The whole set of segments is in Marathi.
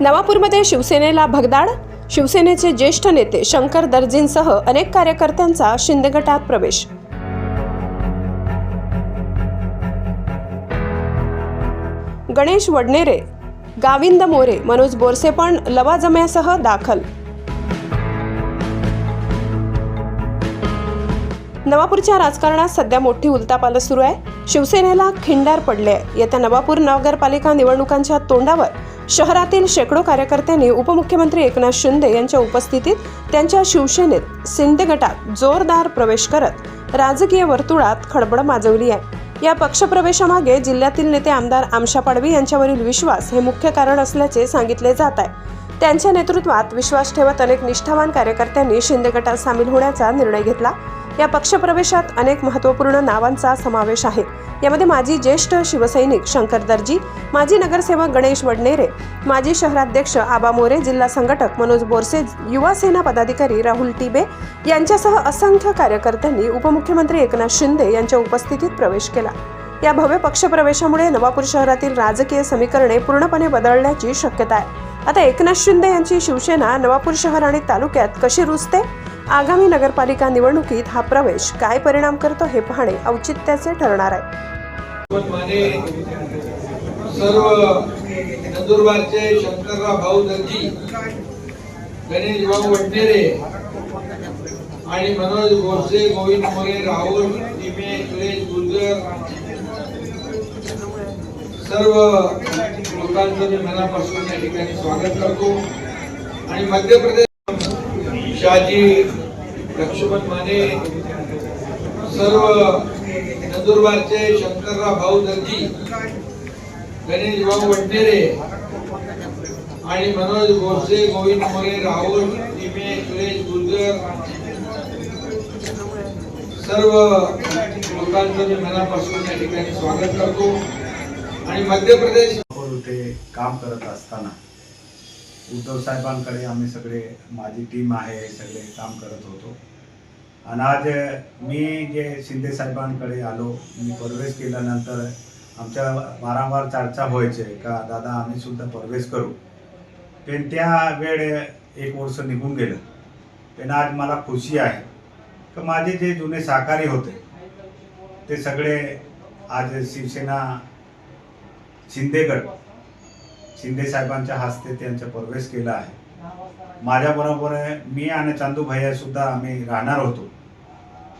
नवापूरमध्ये शिवसेनेला भगदाड? शिवसेनेचे ज्येष्ठ नेते शंकर दर्जींसह अनेक कार्यकर्त्यांचा शिंदे गटात प्रवेश. गणेश वडनेरे गाविंद मोरे मनोज बोरसे पण लवाजम्यासह दाखल. नवापूरच्या राजकारणात सध्या मोठी उलतापाल सुरू आहे. शिवसेनेला खिंडार पडले आहे. येत्या नवापूर नगरपालिका निवडणुकांच्या तोंडावर शहरातील शेकडो कार्यकर्त्यांनी उपमुख्यमंत्री एकनाथ शिंदे यांच्या उपस्थितीत त्यांच्या शिवसेनेत शिंदे गटात जोरदार प्रवेश करत राजकीय वर्तुळात खळबळ माजवली आहे. या पक्षप्रवेशामागे जिल्ह्यातील नेते आमदार आमशा पाडवी यांच्यावरील विश्वास हे मुख्य कारण असल्याचे सांगितले जात आहे. त्यांच्या नेतृत्वात विश्वास ठेवत अनेक निष्ठावान कार्यकर्त्यांनी शिंदे गटात सामील होण्याचा निर्णय घेतला. या पक्षप्रवेशात अनेक महत्त्वपूर्ण नावांचा समावेश आहे. यामध्ये माजी ज्येष्ठ शिवसैनिक शंकर दर्जी माजी नगरसेवक गणेश वडनेरे माजी शहराध्यक्ष आबा मोरे जिल्हा संघटक मनोज बोरसे युवा सेना पदाधिकारी राहुल टिबे यांच्यासह असंख्य कार्यकर्त्यांनी उपमुख्यमंत्री एकनाथ शिंदे यांच्या उपस्थितीत प्रवेश केला. या भव्य पक्षप्रवेशामुळे नवापूर शहरातील राजकीय समीकरणे पूर्णपणे बदलण्याची शक्यता आहे. आता एकनाथ शिंदे यांची शिवसेना नवापूर शहर आणि तालुक्यात कशी रुजते? आगामी नगरपालिका निवडणुकीत हा प्रवेश काय परिणाम करतो हे पाहणे औचित्याचे ठरणार आहे. सर्व नंदुरबारचे शंकरराव भाऊ दर्जी गणेश भाऊ वडनेरे आणि मनोज गोडसे गोविंद मोरे राहुल टिमे सुरेश गुर्जर सर्व लोकांचं मी मनापासून या ठिकाणी स्वागत करतो. आणि मध्य प्रदेश शहाजी लक्ष्मण माने सर्व नंदुरबारचे शंकरराव भाऊ दर्जी गणेश भाऊ वडनेरे आणि मनोज भोसले गोविंद मोरे राहुल टिमे सुरेश गुर्जर सर्व लोकांचं मी मनापासून या ठिकाणी स्वागत करतो. आणि मध्य प्रदेश काम करत असताना उद्धव साहेबांकडे आम्ही सगळे माझी टीम आहे सगळे काम करत होतो. आणि आज मी जे शिंदे साहेबांकडे आलो मी प्रवेश केल्यानंतर आमच्या वारंवार चर्चा व्हायचे का दादा आम्ही सुद्धा प्रवेश करू. पण त्या वेळ एक वर्ष निघून गेलं. पण आज मला खुशी आहे. का माझे जे जुने सहकारी होते ते सगळे आज शिवसेना शिंदेगड शिंदे साहेबांच्या हस्ते त्यांचा प्रवेश केला आहे. माझ्याबरोबर मी आणि चांदू भैया सुद्धा आम्ही राहणार होतो.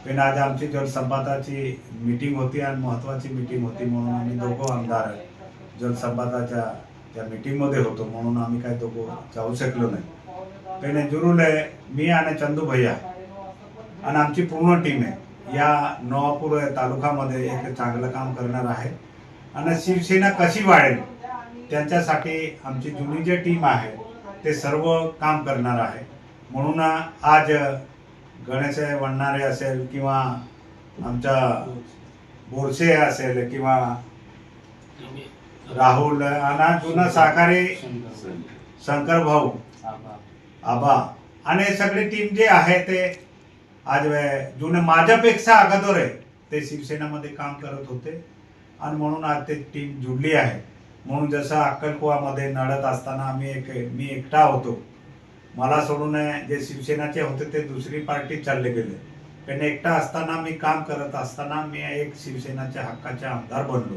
पण आज आमची जलसंपाताची मीटिंग होती आणि महत्वाची मीटिंग होती म्हणून आम्ही दोघं आमदार जलसंपाताच्या त्या मीटिंगमध्ये होतो म्हणून आम्ही काय दोघं जाऊ शकलो नाही. पण जरूर मी आणि चंदू भैया आणि आमची पूर्ण टीम आहे. या नवापूर तालुक्यामध्ये एक चांगलं काम करणार आहे. आणि शिवसेना कशी वाढेल? त्यांच्यासाठी आमची जुनी जी टीम आहे ते सर्व काम करणार आहे. म्हणून आज गणेश वडणारे असेल किंवा आमच्या बोरसे असेल किंवा राहुल आणि जुना साकारी शंकर भाऊ आबा आणि सगळी टीम जे आहे ते आज वे- जुने माझ्यापेक्षा अगोदर आहे ते शिवसेनेमध्ये काम करत होते. आणि म्हणून आज ते टीम जुडली आहे. म्हणून जसं अक्कलकुवामध्ये नडत असताना आम्ही एक मी एकटा होतो. मला सोडून जे शिवसेनाचे होते ते दुसरी पार्टी चालले गेले. पण एकटा असताना मी काम करत असताना मी एक शिवसेनाच्या हक्काचे आमदार बनलो.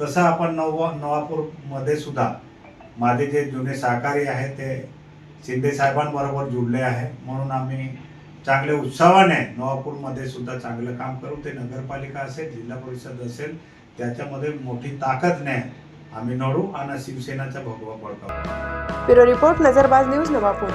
तसं आपण नव नवापूरमध्ये सुद्धा माझे जे जुने सहकारी आहेत ते शिंदे साहेबांबरोबर जुडले आहे. म्हणून आम्ही चांगले उत्साहाने नवापूरमध्ये सुद्धा चांगलं काम करू. ते नगरपालिका असेल जिल्हा परिषद असेल त्याच्यामध्ये मोठी ताकद नाही आम्ही नडू आणि शिवसेनाचा भगवा पडतो bureau report Nazarbaaz news Navapur.